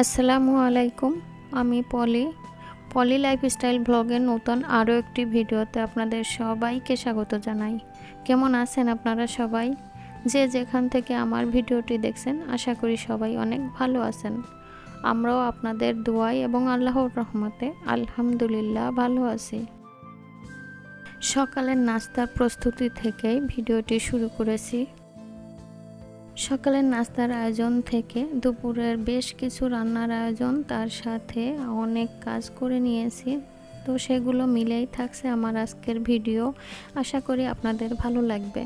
আসসালামু আলাইকুম, আমি পলি। পলি লাইফস্টাইল ব্লগের নতুন আরও একটি ভিডিওতে আপনাদের সবাইকে স্বাগত জানাই। কেমন আছেন আপনারা সবাই? যে যেখান থেকে আমার ভিডিওটি দেখছেন, আশা করি সবাই অনেক ভালো আছেন। আমরাও আপনাদের দোয়াই এবং আল্লাহর রহমতে আলহামদুলিল্লাহ ভালো আছি। সকালের নাস্তার প্রস্তুতি থেকেই ভিডিওটি শুরু করেছি। সকালের নাস্তার আয়োজন থেকে দুপুরের বেশ কিছু রান্নার আয়োজন তার সাথে অনেক কাজ করে নিয়েছি। তো সেগুলো মিলেই থাকছে আমার আজকের ভিডিও। আশা করি আপনাদের ভালো লাগবে।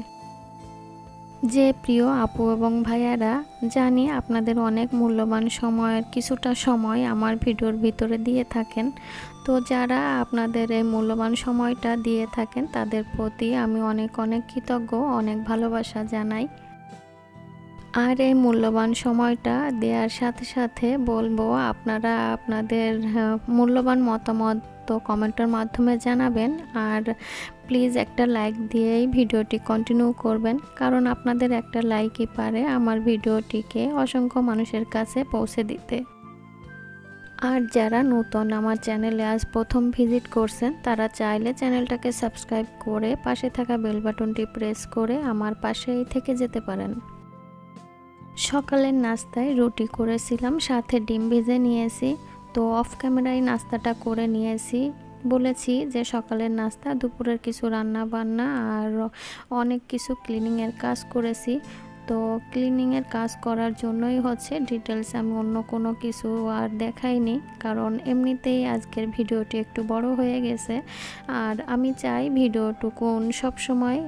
যে প্রিয় আপু এবং ভাইয়ারা, জানি আপনাদের অনেক মূল্যবান সময়ের কিছুটা সময় আমার ভিডিওর ভিতরে দিয়ে থাকেন। তো যারা আপনাদের এই মূল্যবান সময়টা দিয়ে থাকেন, তাদের প্রতি আমি অনেক অনেক কৃতজ্ঞ, অনেক ভালোবাসা জানাই। আর এই মূল্যবান সময়টা দেওয়ার সাথে সাথে বলব আপনারা আপনাদের মূল্যবান মতামত তো কমেন্টের মাধ্যমে জানাবেন। আর প্লিজ একটা লাইক দিয়েই ভিডিওটি কন্টিনিউ করবেন। কারণ আপনাদের একটা লাইকই পারে আমার ভিডিওটিকে অসংখ্য মানুষের কাছে পৌঁছে দিতে। আর যারা নতুন আমার চ্যানেলে আজ প্রথম ভিজিট করছেন, তারা চাইলে চ্যানেলটাকে সাবস্ক্রাইব করে পাশে থাকা বেল বাটনটি প্রেস করে আমার পাশেই থেকে যেতে পারেন। সকালের নাস্তায় রুটি করেছিলাম, সাথে ডিম ভেজে নিয়েছি। তো অফ ক্যামেরায় নাস্তাটা করে নিয়েছি। বলেছি যে সকালের নাস্তা, দুপুরের কিছু রান্না বান্না আর অনেক কিছু ক্লিনিংয়ের কাজ করেছি। তো ক্লিনিংয়ের কাজ করার জন্যই হচ্ছে ডিটেলস আমি অন্য কোনো কিছু আর দেখাইনি, কারণ এমনিতেই আজকের ভিডিওটি একটু বড় হয়ে গেছে। আর আমি চাই ভিডিওটুকুন সবসময়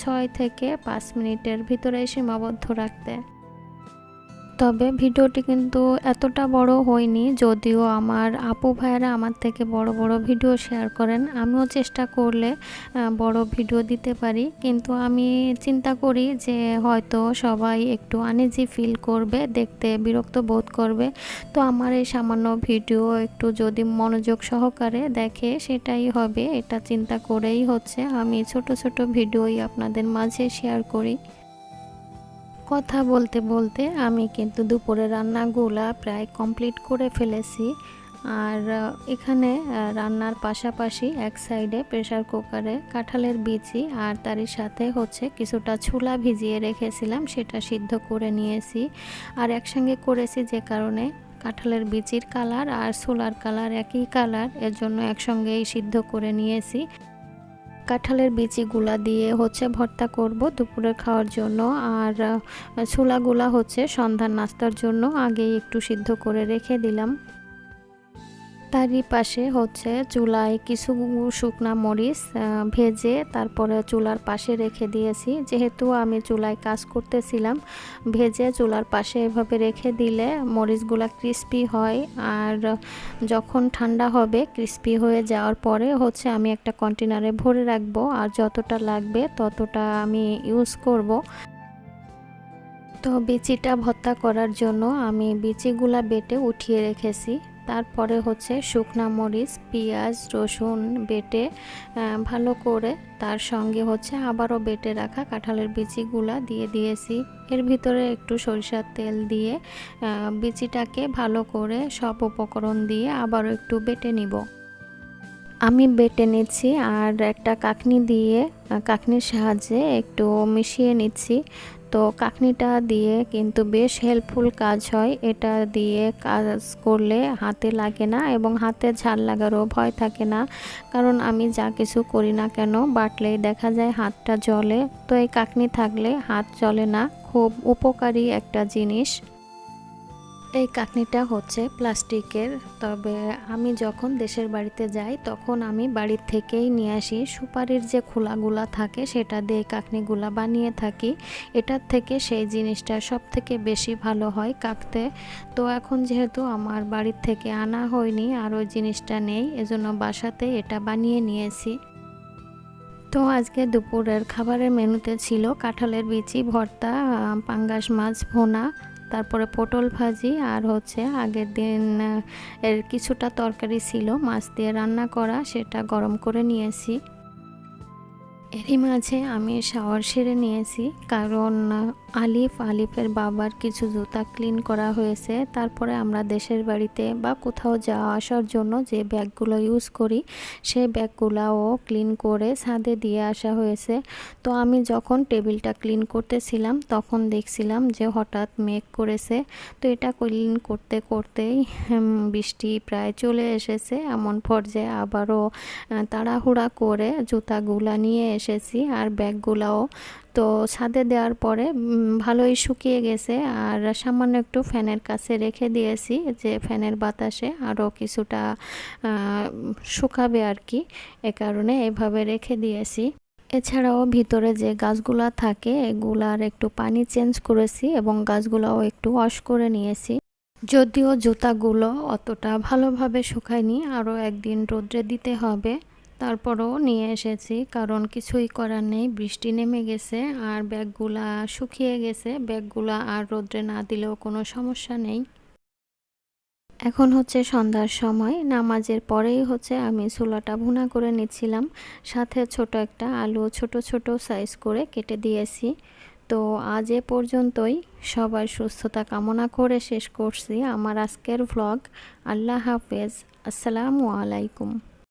ছয় থেকে পাঁচ মিনিটের ভিতরে সীমাবদ্ধ রাখতে। তবে ভিডিওটি কিন্তু এতটা বড় হয়নি যদিও আমার আপু ভাইয়েরা আমার থেকে বড় বড় ভিডিও শেয়ার করেন। আমিও চেষ্টা করলে বড় ভিডিও দিতে পারি। কিন্তু আমি চিন্তা করি যে হয়তো সবাই একটু আনইজি ফিল করবে, দেখতে বিরক্ত বোধ করবে। তো আমার এই সামান্য ভিডিও একটু যদি মনোযোগ সহকারে দেখে সেটাই হবে, এটা চিন্তা করেই হচ্ছে। আমি ছোট ছোট ভিডিওই আপনাদের মাঝে শেয়ার করি। কথা বলতে বলতে আমি কিন্তু দুপুরে রান্নাগুলা প্রায় কমপ্লিট করে ফেলেছি। আর এখানে রান্নার পাশাপাশি এক সাইডে প্রেসার কুকারে কাঁঠালের বিচি আর তারই সাথে হচ্ছে কিছুটা ছোলা ভিজিয়ে রেখেছিলাম, সেটা সিদ্ধ করে নিয়েছি। আর একসঙ্গে করেছি যে কারণে কাঁঠালের বিচির কালার আর ছোলার কালার একই কালার, এর জন্য একসঙ্গেই সিদ্ধ করে নিয়েছি। কাঁঠালের বিচিগুলা দিয়ে হচ্ছে ভর্তা করব দুপুরে খাওয়ার জন্য। আর ছোলাগুলা হচ্ছে সন্ধ্যার নাস্তার জন্য আগেই একটু সিদ্ধ করে রেখে দিলাম। তারই পাশে হচ্ছে চুলায় কিছু শুকনা মরিচ ভেজে তারপরে চুলার পাশে রেখে দিয়েছি। যেহেতু আমি চুলায় কাজ করতেছিলাম, ভেজে চুলার পাশে এভাবে রেখে দিলে মরিচগুলা ক্রিস্পি হয়। আর যখন ঠান্ডা হবে ক্রিস্পি হয়ে যাওয়ার পরে হচ্ছে আমি একটা কন্টেনারে ভরে রাখব। আর যতটা লাগবে ততটা আমি ইউজ করব। তো বিচিটা ভর্তা করার জন্য আমি বিচিগুলা বেটে উঠিয়ে রেখেছি। তারপরে হচ্ছে শুকনা মরিচ, পেঁয়াজ, রসুন বেটে ভালো করে তার সঙ্গে হচ্ছে আবারও বেটে রাখা কাঁঠালের বিচিগুলা দিয়ে দিয়েছি। এর ভিতরে একটু সরিষার তেল দিয়ে বিচিটাকে ভালো করে সব উপকরণ দিয়ে আবারও একটু বেটে নিব। আমি বেটে নিচ্ছি আর একটা কাকনি দিয়ে কাকনির সাহায্যে একটু মিশিয়ে নিচ্ছি। তো কাকনিটা দিয়ে কিন্তু বেশ হেল্পফুল কাজ হয়। এটা দিয়ে কাজ করলে হাতে লাগে না এবং হাতে ঝাল লাগারও ভয় থাকে না। কারণ আমি যা কিছু করি না কেন, বাটলেই দেখা যায় হাতটা জলে তো এই কাকনি থাকলে হাত চলে না, খুব উপকারী একটা জিনিস। এই কাকনিটা হচ্ছে প্লাস্টিকের। তবে আমি যখন দেশের বাড়িতে যাই, তখন আমি বাড়ির থেকেই নিয়ে আসি। সুপারির যে খোলাগুলা থাকে, সেটা দিয়ে কাকনিগুলা বানিয়ে থাকি। এটার থেকে সেই জিনিসটা সব থেকে বেশি ভালো হয় কাকতে তো এখন যেহেতু আমার বাড়ির থেকে আনা হয়নি, আর ওই জিনিসটা নেই, এজন্য বাসাতে এটা বানিয়ে নিয়েছি। তো আজকে দুপুরের খাবারের মেনুতে ছিল কাঁঠালের বিচি, ভর্তা পাঙ্গাস মাছ, ভোনা। তারপরে পটল ভাজি আর হচ্ছে আগের দিন এর কিছুটা তরকারি ছিল, মাছ দিয়ে রান্না করা, সেটা গরম করে নিয়েছি। এরই মাঝে আমি শাওয়ার সেরে নিয়েছি, কারণ, আলিফ আলিফের বাবার কিছু জুতা ক্লিন করা হয়েছে। তারপরে আমরা দেশের বাড়িতে বা কোথাও যাওয়া আসার জন্য যে ব্যাগগুলো ইউজ করি, সেই ব্যাগগুলাও ক্লিন করে ছাদে দিয়ে আসা হয়েছে। তো আমি যখন টেবিলটা ক্লিন করতেছিলাম, তখন দেখছিলাম যে হঠাৎ মেঘ করেছে। তো এটা ক্লিন করতে করতেই বৃষ্টি প্রায় চলে এসেছে। এমন পর্যায়ে আবারও তাড়াহুড়া করে জুতাগুলা নিয়ে এসেছি আর ব্যাগগুলাও। তো ছাদে দেওয়ার পরে ভালোই শুকিয়ে গেছে আর সামান্য একটু ফ্যানের কাছে রেখে দিয়েছি যে ফ্যানের বাতাসে আরও কিছুটা শুকাবে আর কি, এ কারণে এভাবে রেখে দিয়েছি। এছাড়াও ভিতরে যে গাছগুলা থাকে, এগুলার একটু পানি চেঞ্জ করেছি এবং গাছগুলাও একটু ওয়াশ করে নিয়েছি। যদিও জুতাগুলো অতটা ভালোভাবে শুকায়নি, আরও একদিন রোদ্রে দিতে হবে। তারপরও নিয়ে এসেছি, কারণ কিছুই করার নেই। বৃষ্টি নেমে গেছে আর ব্যাগগুলা শুকিয়ে গেছে। ব্যাগগুলা আর রোদ্রে না দিলেও কোনো সমস্যা নেই। এখন হচ্ছে সন্ধ্যার সময়। নামাজের পরেই হচ্ছে আমি ছোলাটা ভুনা করে নিচ্ছিলাম। সাথে ছোট একটা আলু ছোট ছোট সাইজ করে কেটে দিয়েছি। তো আজ এ পর্যন্তই। সবাই সুস্থতা কামনা করে শেষ করছি আমার আজকের ভ্লগ আল্লাহ হাফেজ। আসসালামু আলাইকুম।